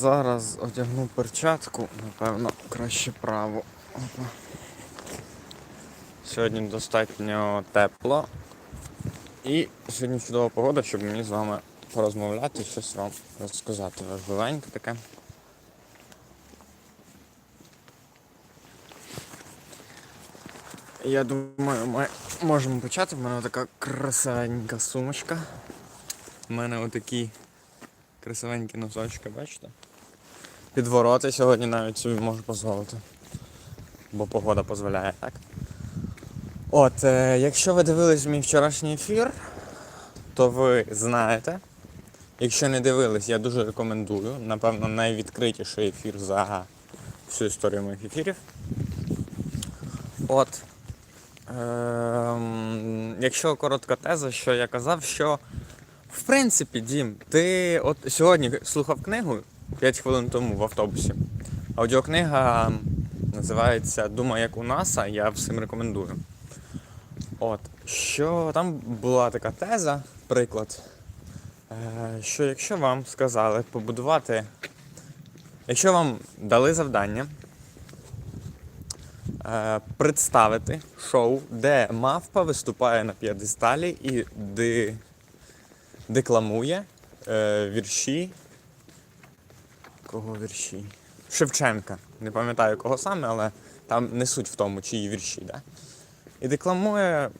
Зараз одягну перчатку, напевно, краще праву. Опа. Сьогодні достатньо тепло. І сьогодні чудова погода, щоб мені з вами порозмовляти, щось вам розказати важливеньке таке. Я думаю, ми можемо почати. В мене така красивенька сумочка. У мене отакі красивенькі носочки, бачите? Підвороти сьогодні навіть собі можу дозволити. Бо погода дозволяє, так? От, е, якщо ви дивились мій вчорашній ефір, то ви знаєте. Якщо не дивились, я дуже рекомендую. Напевно, найвідкритіший ефір за всю історію моїх ефірів. От. Ем, якщо коротка теза, що я казав, що в принципі, Дім, ти от сьогодні слухав книгу 5 хвилин тому в автобусі. Аудіокнига називається Думай як у НАСА, я всім рекомендую. От, що там була така теза, приклад, е, що якщо вам сказали побудувати, якщо вам дали завдання е, представити шоу, де мавпа виступає на п'єдесталі і де декламує е, вірші. Кого вірші? Шевченка. Не пам'ятаю кого саме, але там не суть в тому, чиї вірші, да? І декламує,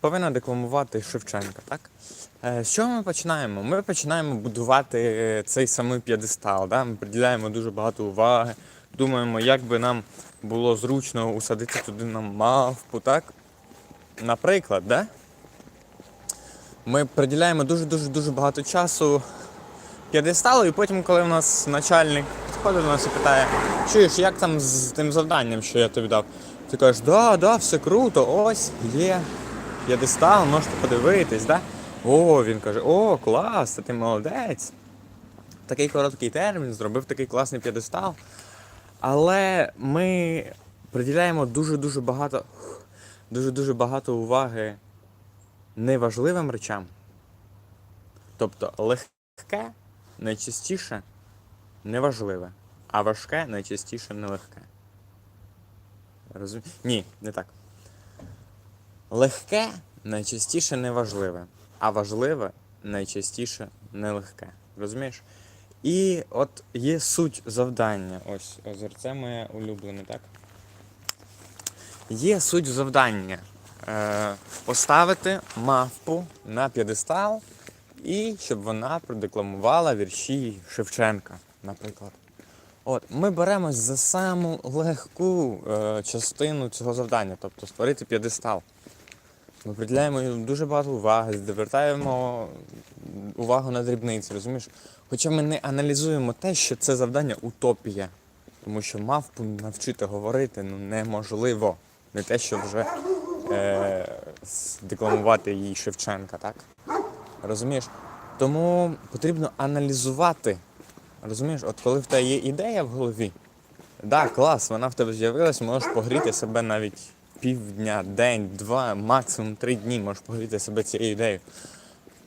повинна декламувати Шевченка, так? Е, з чого ми починаємо? Ми починаємо будувати е, цей самий п'єдестал, да? ми приділяємо дуже багато уваги, думаємо, як би нам було зручно усадити туди на мавпу, так? Наприклад, да? ми приділяємо дуже-дуже дуже багато часу п'єдесталу, і потім, коли в нас начальник підходить до нас і питає, чуєш, як там з тим завданням, що я тобі дав? Ти кажеш, да, да, все круто, ось є п'єдестал, можете подивитись, да? О, він каже, о, клас, ти молодець. Такий короткий термін, зробив такий класний п'єдестал. Але ми приділяємо дуже-дуже багато, дуже-дуже багато уваги неважливим речам. Тобто легке найчастіше неважливе, а важке найчастіше нелегке. Розумі... Ні, не так. Легке найчастіше неважливе, а важливе найчастіше нелегке. Розумієш? І от є суть завдання. Ось озерце моє улюблене, так? Є суть завдання е, поставити мавпу на п'єдестал і щоб вона продекламувала вірші Шевченка, наприклад. От, ми беремось за саму легку е, частину цього завдання, тобто створити п'єдестал. Ми приділяємо йому дуже багато уваги, звертаємо увагу на дрібниці, розумієш? Хоча ми не аналізуємо те, що це завдання утопія. Тому що мавпу навчити говорити ну, неможливо. Не те, що вже е, декламувати їй Шевченка, так? Розумієш? Тому потрібно аналізувати. Розумієш, от коли в тебе є ідея в голові, да, клас, вона в тебе з'явилась, можеш погріти себе навіть півдня, день, два, максимум три дні можеш погріти себе цією ідеєю.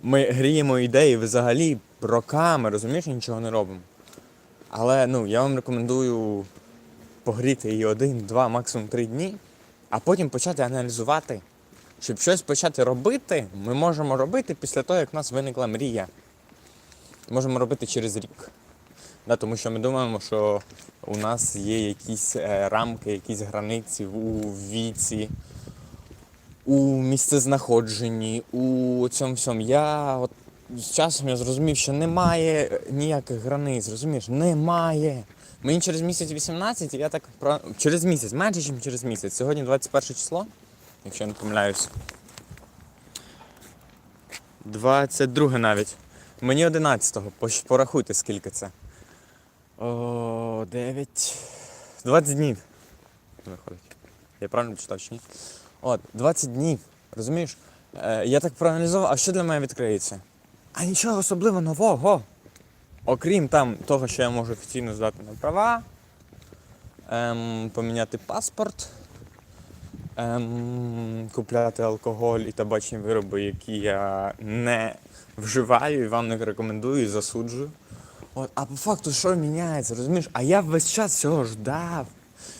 Ми гріємо ідеї взагалі роками, розумієш, нічого не робимо. Але ну, я вам рекомендую погріти її один, два, максимум три дні, а потім почати аналізувати. Щоб щось почати робити, ми можемо робити після того, як в нас виникла мрія. Можемо робити через рік. Да, тому що ми думаємо, що у нас є якісь е, рамки, якісь границі у віці, у місцезнаходженні, у цьому всьому. Я от з часом я зрозумів, що немає ніяких границь, розумієш? Немає. Мені через місяць 18, і я так про через місяць, менше, ніж через місяць. Сьогодні 21 число, якщо я не помиляюсь. 22 навіть. Мені 11-го. Порахуйте, скільки це. О, 9. 20 днів. Виходить. Я правильно читав чи ні? От, 20 днів. Розумієш? Е, я так проаналізував, а що для мене відкриється? А нічого особливо нового. Окрім там того, що я можу офіційно здати на права, ем, поміняти паспорт, ем, купляти алкоголь і табачні вироби, які я не вживаю і вам не рекомендую і засуджую. От, а по факту що міняється, розумієш? А я весь час цього ждав.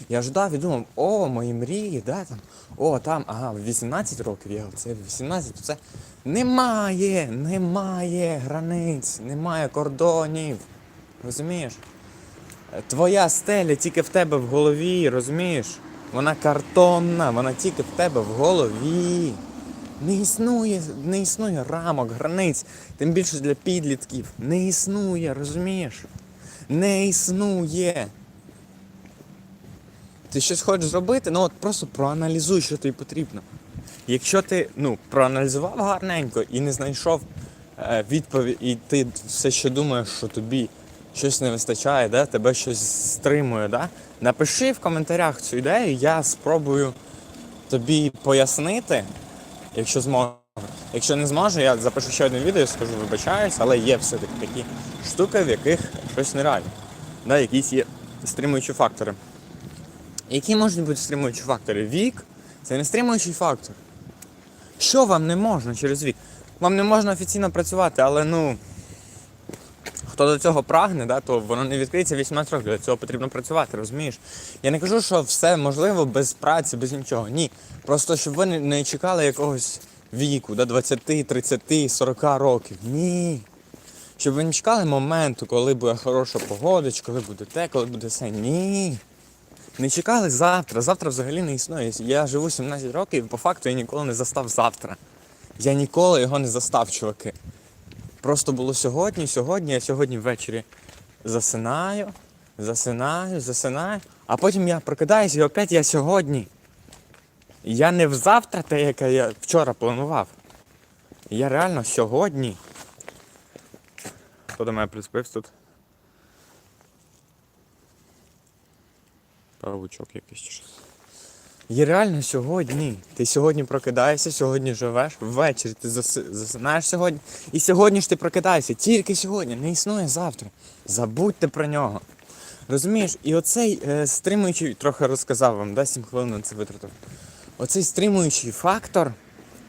Я ждав і думав, о, мої мрії, да, там, о, там, ага, в 18 років я це в 18, то це немає, немає границь, немає кордонів. Розумієш? Е, Твоя стеля тільки в тебе в голові, розумієш? Вона картонна, вона тільки в тебе в голові. Не існує, не існує рамок, границь, тим більше для підлітків. Не існує, розумієш? Не існує. Ти щось хочеш зробити, ну от просто проаналізуй, що тобі потрібно. Якщо ти ну, проаналізував гарненько і не знайшов е, відповідь, і ти все ще думаєш, що тобі щось не вистачає, да? тебе щось стримує, да? Напиши в коментарях цю ідею, я спробую тобі пояснити, якщо зможу. Якщо не зможу, я запишу ще одне відео, скажу, вибачаюсь, але є все-таки такі штуки, в яких щось нереально. Да? Якісь є стримуючі фактори. Які можуть бути стримуючі фактори? Вік це не стримуючий фактор. Що вам не можна через вік? Вам не можна офіційно працювати, але ну. Хто до цього прагне, да, то воно не відкриється 18 років. Для цього потрібно працювати, розумієш? Я не кажу, що все можливо без праці, без нічого. Ні. Просто щоб ви не, чекали якогось віку, да, 20, 30, 40 років. Ні. Щоб ви не чекали моменту, коли буде хороша погодочка, коли буде те, коли буде все. Ні. Не чекали завтра. Завтра взагалі не існує. Я живу 17 років і по факту я ніколи не застав завтра. Я ніколи його не застав, чуваки. Просто було сьогодні, сьогодні, я сьогодні ввечері засинаю, засинаю, засинаю, а потім я прокидаюся і опять я сьогодні. Я не в завтра те, яке я вчора планував. Я реально сьогодні. Хто до мене приспився тут? Павучок якийсь щось. Є реально сьогодні. Ти сьогодні прокидаєшся, сьогодні живеш, ввечері ти засинаєш сьогодні. І сьогодні ж ти прокидаєшся. Тільки сьогодні, не існує завтра. Забудьте про нього. Розумієш, і оцей е, стримуючий, трохи розказав вам, да, 7 хвилин це витратив. Оцей стримуючий фактор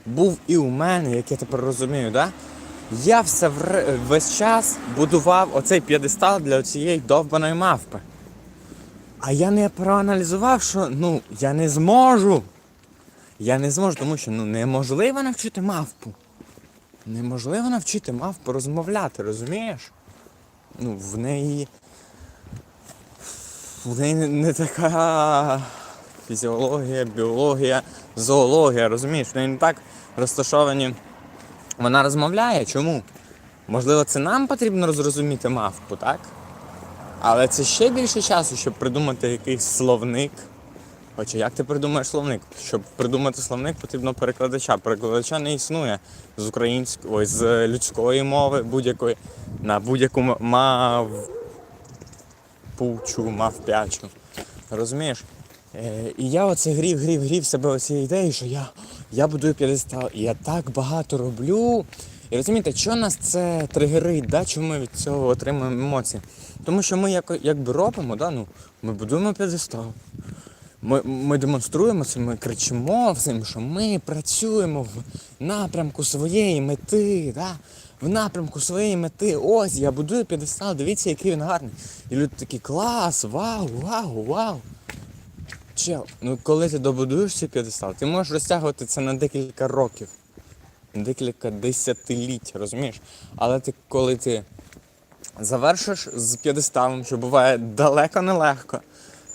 був і у мене, як я тепер розумію, да? Я все весь час будував оцей п'єдестал для цієї довбаної мавпи. А я не проаналізував, що ну я не зможу. Я не зможу, тому що ну неможливо навчити мавпу. Неможливо навчити мавпу розмовляти, розумієш? Ну, в неї. В неї не- така фізіологія, біологія, зоологія, розумієш? В неї не так розташовані. Вона розмовляє. Чому? Можливо, це нам потрібно зрозуміти мавпу, так? Але це ще більше часу, щоб придумати якийсь словник. Хоча як ти придумаєш словник? Щоб придумати словник, потрібно перекладача. Перекладача не існує з української, з людської мови будь-якої на будь-яку мав пучу, мавпячу. Розумієш? Е, і я оце грів, грів, грів себе оцією ідеєю, що я, я будую п'єдестал, я так багато роблю. І розумієте, що нас це тригерить, да? чому ми від цього отримуємо емоції? Тому що ми як, якби робимо, да? ну, ми будуємо п'єдестал. Ми, ми демонструємо це, ми кричимо всім, що ми працюємо в напрямку своєї мети, да? в напрямку своєї мети. Ось я будую п'єдестал, дивіться, який він гарний. І люди такі клас, вау, вау, вау. Чел, ну коли ти добудуєш цей п'єдестал, ти можеш розтягувати це на декілька років, декілька десятиліть, розумієш? Але ти, коли ти завершиш з п'єдесталом, що буває далеко нелегко,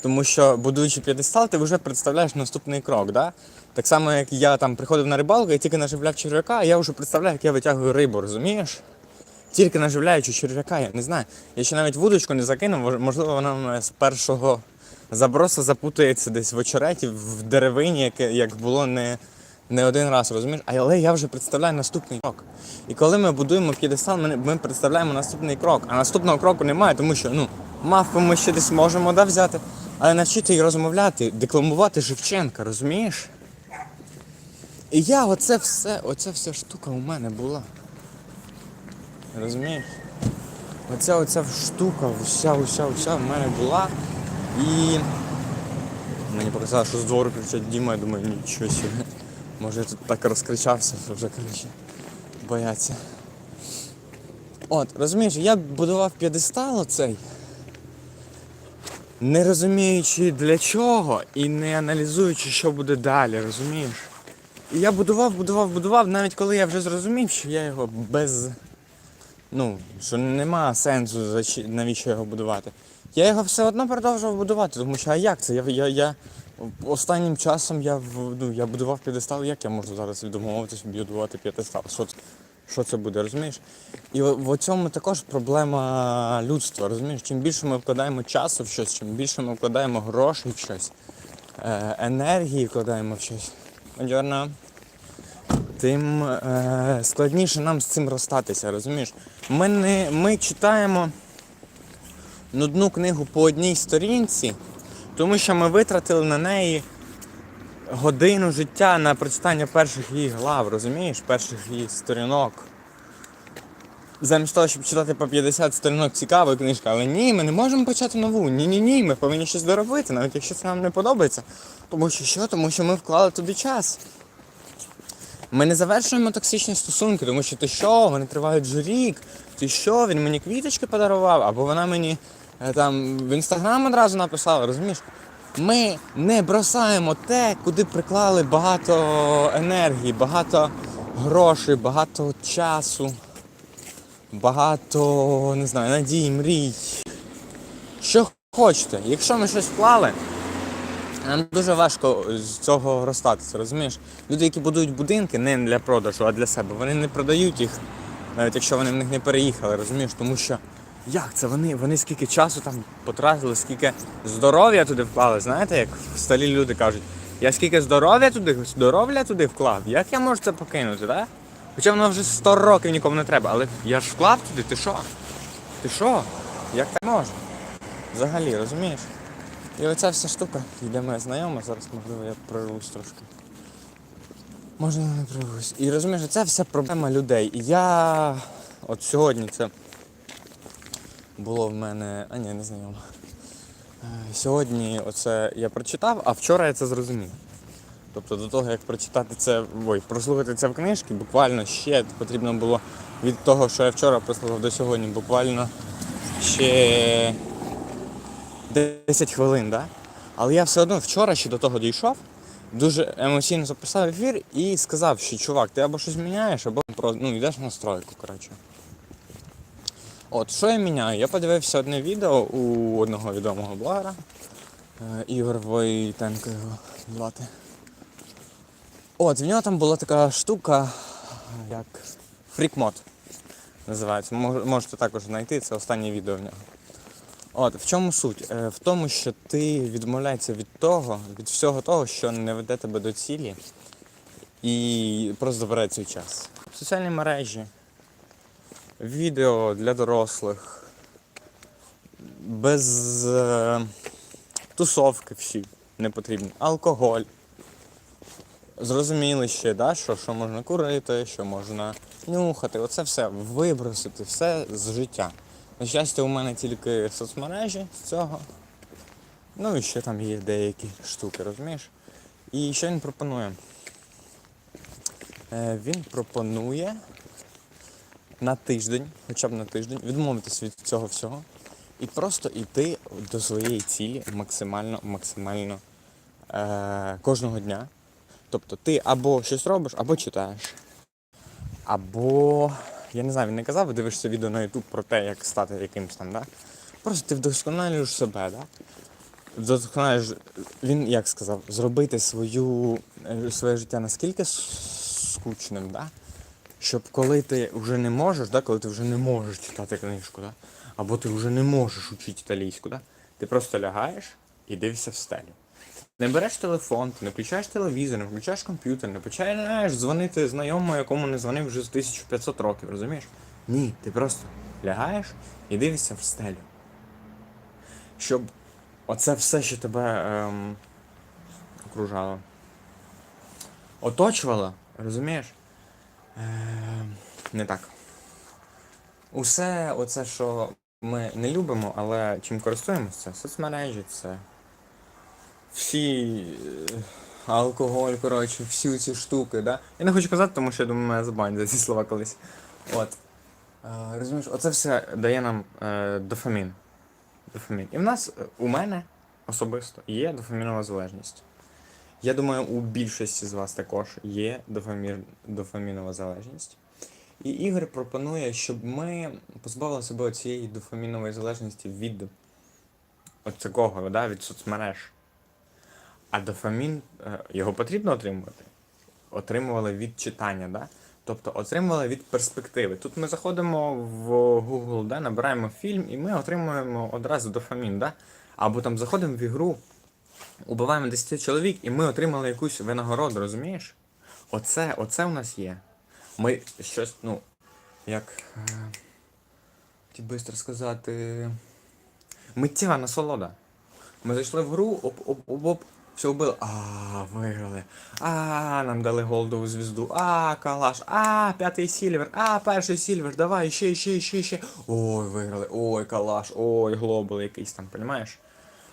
тому що будуючи п'єдестал, ти вже представляєш наступний крок. Да? Так само, як я там приходив на рибалку, я тільки наживляв черв'яка, я вже представляю, як я витягую рибу, розумієш? Тільки наживляючи черв'яка, я не знаю. Я ще навіть вудочку не закинув, можливо, вона з першого забросу запутається десь в очереті, в деревині, як було не, не один раз, розумієш? Але я вже представляю наступний крок. І коли ми будуємо п'єдестал, ми, ми представляємо наступний крок. А наступного кроку немає, тому що ну, мавпу ми ще десь можемо да, взяти, але навчити її розмовляти, декламувати Шевченка, розумієш? І я оце все, оця вся штука у мене була. Розумієш? Оця оця штука, вся, вся, вся в мене була. І мені показали, що з двору кричать Діма, я думаю, нічого собі. Може я тут так розкричався, що вже коротше бояться. От, розумієш, я будував п'єдестал оцей, не розуміючи для чого і не аналізуючи, що буде далі, розумієш? І я будував, будував, будував, навіть коли я вже зрозумів, що я його без. Ну, що нема сенсу, навіщо його будувати. Я його все одно продовжував будувати, тому що а як це? Я, я, я останнім часом я, ну, я будував п'єдестал, як я можу зараз відмовитися будувати п'єдестал? Що що це буде, розумієш? І в, цьому також проблема людства, розумієш? Чим більше ми вкладаємо часу в щось, чим більше ми вкладаємо грошей в щось, е, енергії вкладаємо в щось, тим е, складніше нам з цим розстатися, розумієш? Ми, не, ми читаємо нудну книгу по одній сторінці, тому що ми витратили на неї годину життя на прочитання перших її глав, розумієш? Перших її сторінок. Замість того, щоб читати по 50 сторінок цікава книжка, але ні, ми не можемо почати нову. Ні-ні-ні, ми повинні щось доробити, навіть якщо це нам не подобається. Тому що що? Тому що ми вклали туди час. Ми не завершуємо токсичні стосунки, тому що ти що, вони тривають вже рік. Ти що, він мені квіточки подарував, або вона мені там в інстаграм одразу написала, розумієш? Ми не бросаємо те, куди приклали багато енергії, багато грошей, багато часу, багато не знаю, надій, мрій. Що хочете, якщо ми щось вклали, нам дуже важко з цього розстатися, розумієш? Люди, які будують будинки не для продажу, а для себе, вони не продають їх, навіть якщо вони в них не переїхали, розумієш? Тому що як це вони? Вони скільки часу там потратили, скільки здоров'я туди вклали. Знаєте, як в столі люди кажуть, я скільки здоров'я туди, здоров'я туди вклав, як я можу це покинути, так? Хоча воно вже 100 років нікому не треба, але я ж вклав туди, ти що? Ти що? Як так можна? Взагалі, розумієш? І оця вся штука, йде моя знайома, зараз можливо я прорвусь трошки. Можна не прорвусь. І розумієш, це вся проблема людей. І я от сьогодні це було в мене. А ні, не знайома. Е, Сьогодні оце я прочитав, а вчора я це зрозумів. Тобто до того, як прочитати це, ой, прослухати це в книжці, буквально ще потрібно було від того, що я вчора прослухав до сьогодні, буквально ще 10 хвилин, да? Але я все одно вчора ще до того дійшов, дуже емоційно записав ефір і сказав, що чувак, ти або щось міняєш, або ну, йдеш на стройку, коротше. От, що я міняю? Я подивився одне відео у одного відомого блогера. е, Ігор Войтенко його звати. От, в нього там була така штука, як фрікмод називається. Можете також знайти, це останнє відео в нього. От, в чому суть? Е, В тому, що ти відмовляєшся від того, від всього того, що не веде тебе до цілі, і просто забирає цей час. Соціальні мережі, відео для дорослих, без е, тусовки всі не потрібні, алкоголь. Зрозуміли ще, да, що, що можна курити, що можна нюхати, оце все вибросити, все з життя. На щастя, у мене тільки соцмережі з цього. Ну і ще там є деякі штуки, розумієш? І що він пропонує? Е, він пропонує на тиждень, хоча б на тиждень, відмовитись від цього всього і просто йти до своєї цілі максимально, максимально е, кожного дня. Тобто ти або щось робиш, або читаєш. Або, я не знаю, він не казав, дивишся відео на YouTube про те, як стати якимсь там, да? Просто ти вдосконалюєш себе, да? Вдосконалюєш, він як сказав, зробити свою, е, своє життя наскільки скучним, да? Щоб коли ти вже не можеш, да? коли ти вже не можеш читати книжку, да? або ти вже не можеш вчити італійську, да? ти просто лягаєш і дивишся в стелю. Не береш телефон, ти не включаєш телевізор, не включаєш комп'ютер, не починаєш дзвонити знайомому, якому не дзвонив вже з 1500 років, розумієш? Ні, ти просто лягаєш і дивишся в стелю. Щоб оце все, що тебе ем, окружало, оточувало, розумієш? Ем, не так. Усе оце, що ми не любимо, але чим користуємося, соцмережі, це всі е, алкоголь, коротше, всі ці штуки, да? Я не хочу казати, тому що я думаю, мене забанять за ці слова колись. От. Е, розумієш, оце все дає нам е, дофамін. дофамін. І в нас, е, у мене особисто, є дофамінова залежність. Я думаю, у більшості з вас також є дофамір, дофамінова залежність. І Ігор пропонує, щоб ми позбавили себе цієї дофамінової залежності від от да, від соцмереж. А дофамін, е, його потрібно отримувати. Отримували від читання, да? тобто отримували від перспективи. Тут ми заходимо в Google, да, набираємо фільм, і ми отримуємо одразу дофамін. Да? Або там заходимо в ігру, убиваємо 10 чоловік, і ми отримали якусь винагороду, розумієш? Оце, оце у нас є. Ми щось, ну, як. е, Хотів бистро сказати. Миттєва насолода. Ми зайшли в гру, оп, оп, оп, оп, все вбили. А, виграли. А, нам дали голдову звізду. А, калаш. А, п'ятий сільвер. А, перший сільвер. Давай, ще, ще, ще, ще. Ой, виграли. Ой, калаш. Ой, глобал якийсь там, понімаєш?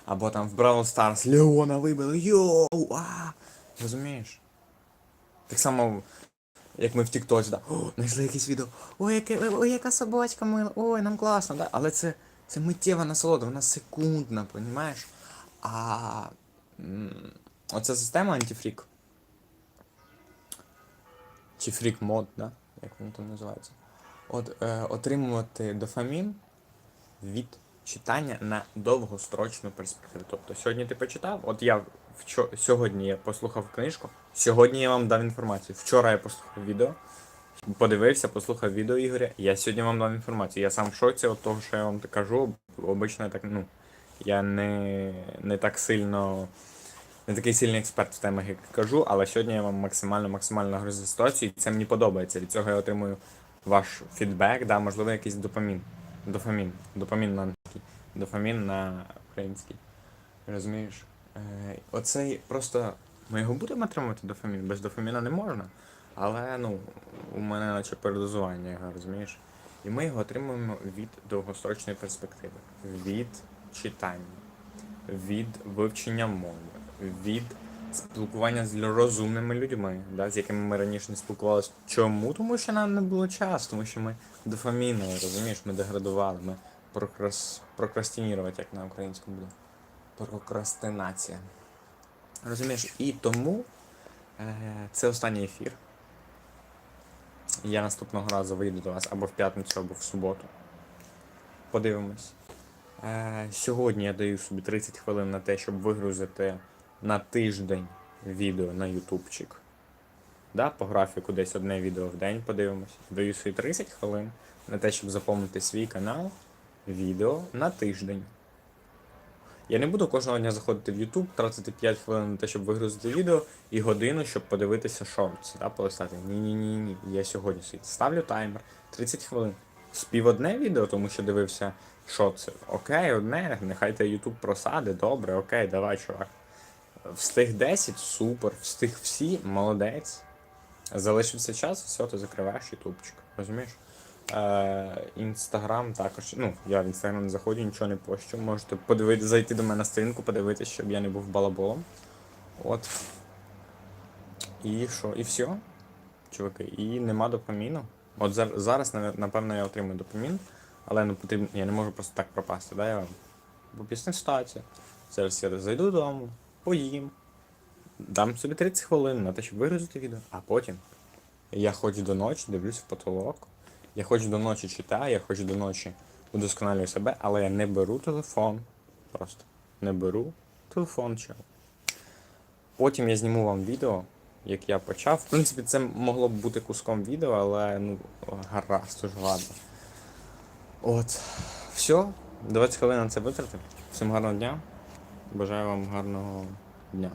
Або там в Бравл Старс Леона вибили. Йоу, а. Розумієш? Так само, як ми в Тіктоці, да. О, знайшли якесь відео. Ой, яке, ой, яка собачка мила. Ой, нам класно, да? Але це, це миттєва насолода, вона секундна, понімаєш? А оця система антифрік. Чи фрік мод, да? як він там називається. От е, отримувати дофамін від читання на довгострочну перспективу. Тобто сьогодні ти почитав, от я вчо... сьогодні я послухав книжку, сьогодні я вам дав інформацію. Вчора я послухав відео, подивився, послухав відео Ігоря. Я сьогодні вам дав інформацію. Я сам в шоці від того, що я вам кажу. Обично так, ну, я не, не так сильно. Не такий сильний експерт в темах, як кажу, але сьогодні я вам максимально максимально грозу ситуацію, і це мені подобається. Від цього я отримую ваш фідбек, да, можливо, якийсь допамін. Дофамін. Допамін на англійській. Дофамін на українській. Розумієш? Е, оцей просто. Ми його будемо отримувати дофамін. Без дофаміна не можна. Але ну, у мене наче передозування його, розумієш? І ми його отримуємо від довгострочної перспективи, від читання, від вивчення мови, від спілкування з розумними людьми, да, з якими ми раніше не спілкувалися. Чому? Тому що нам не було часу, тому що ми дофамінові, розумієш, ми деградували, ми прокрас... прокрастинірувати, як на українському буде. Прокрастинація. Розумієш, і тому е, це останній ефір. Я наступного разу вийду до вас або в п'ятницю, або в суботу. Подивимось. Е, сьогодні я даю собі 30 хвилин на те, щоб вигрузити на тиждень відео на ютубчик. Да, по графіку десь одне відео в день подивимось. Даю собі 30 хвилин на те, щоб заповнити свій канал відео на тиждень. Я не буду кожного дня заходити в YouTube, тратити 5 хвилин на те, щоб вигрузити відео, і годину, щоб подивитися шортс, да, полистати. Ні-ні-ні, ні. Я сьогодні ставлю таймер 30 хвилин. Спів одне відео, тому що дивився шортси. Окей, одне, нехай те YouTube просади, добре, окей, давай, чувак. Встиг 10, супер, встиг всі, молодець. Залишився час, все, ти закриваєш ютубчик, розумієш? Е, Інстаграм також. Ну, я в інстаграм не заходжу, нічого не пощу. Можете подивити, зайти до мене на сторінку, подивитися, щоб я не був балаболом. От. І що? І все. Чуваки, і нема допаміну. От зараз, напевно, я отримую допамін, але ну, потрібно, я не можу просто так пропасти. Да? Я об'ясню ситуацію. Зараз я зайду додому, поїм, дам собі 30 хвилин на те, щоб вигрузити відео, а потім я хоч до ночі дивлюсь в потолок, я хоч до ночі читаю, я хоч до ночі удосконалюю себе, але я не беру телефон. Просто не беру телефон, чел. Потім я зніму вам відео, як я почав. В принципі, це могло б бути куском відео, але ну, гаразд, уже ладно. От. Все. 20 хвилин на це витратив. Всім гарного дня. Бажаю вам гарного дня.